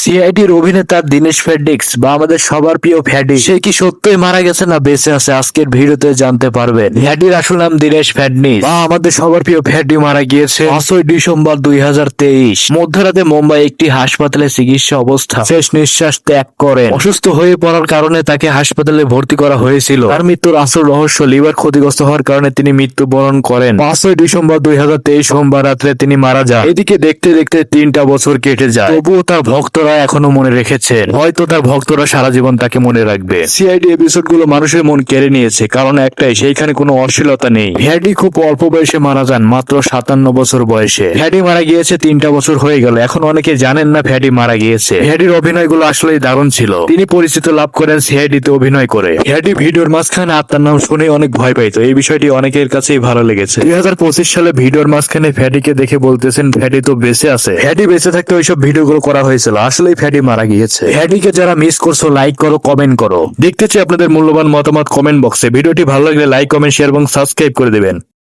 সিআইডির অভিনেতা দীনেশ ফেডিক্স বা আমাদের সবার প্রিয় ফ্যাডি, সে কি সত্যই মারা গেছে না বেঁচে আছে আজকের ভিডিওতে জানতে পারবেন। ফ্যাডির আসল নাম দীনেশ ফ্যাডনিস বা আমাদের সবার প্রিয় ফ্যাডি মারা গিয়েছে পাঁচই ডিসেম্বর দুই হাজার তেইশ। মধ্যরাতে মুম্বাই একটি হাসপাতালে চিকিৎসা অবস্থা শেষ নিঃশ্বাস ত্যাগ করেন। অসুস্থ হয়ে পড়ার কারণে তাকে হাসপাতালে ভর্তি করা হয়েছিল। তার মৃত্যুর আসল রহস্য লিভার ক্ষতিগ্রস্ত হওয়ার কারণে তিনি মৃত্যুবরণ করেন। পাঁচই ডিসেম্বর দুই হাজার তেইশ সোমবার রাত্রে তিনি মারা যান। এদিকে দেখতে দেখতে তিনটা বছর কেটে যায়। তবুও তার ভক্তরা এখনও মনে রেখেছেন। হয়তো তার ভক্তরা সারা জীবন তাকে মনে রাখবে। সিআইডি এপিসোডগুলো মানুষের মন কেড়ে নিয়েছে কারণ একটাই সেইখানে কোনো অশ্লীলতা নেই। হ্যাডি খুব অল্প বয়সে মারা যান মাত্র সাতান্ন বছর বয়সে। হ্যাডি মারা গিয়েছে তিনটা বছর হয়ে গেল এখন অনেকে জানেন না ফ্যাডি মারা গিয়েছে। হ্যাডির অভিনয়গুলো আসলেই দারুণ ছিল। তিনি পরিচিত লাভ করেন সিআইডিতে অভিনয় করে। হ্যাডি ভিডিওর মাঝখানে আত্মার নাম শুনে অনেক ভয় পাইতো এই বিষয়টি অনেকের কাছেই ভালো লেগেছে। দুই হাজার পঁচিশ সালে ভিডিওর মাঝখানে ফ্যাডিকে দেখে বলতেছেন ফ্যাডি তো বেঁচে আছে। ফ্যাডি বেঁচে থাকতে ওইসব ভিডিওগুলো করা হয়েছিল আসলেই ফ্যাডি মারা গিয়েছে। ফ্যাডিকে যারা মিস করছ লাইক করো কমেন্ট করো। দেখতে চাই আপনাদের মূল্যবান মতামত কমেন্ট বক্সে ভিডিওটি ভালো লাগলে লাইক কমেন্ট শেয়ার এবং সাবস্ক্রাইব করে দেবেন।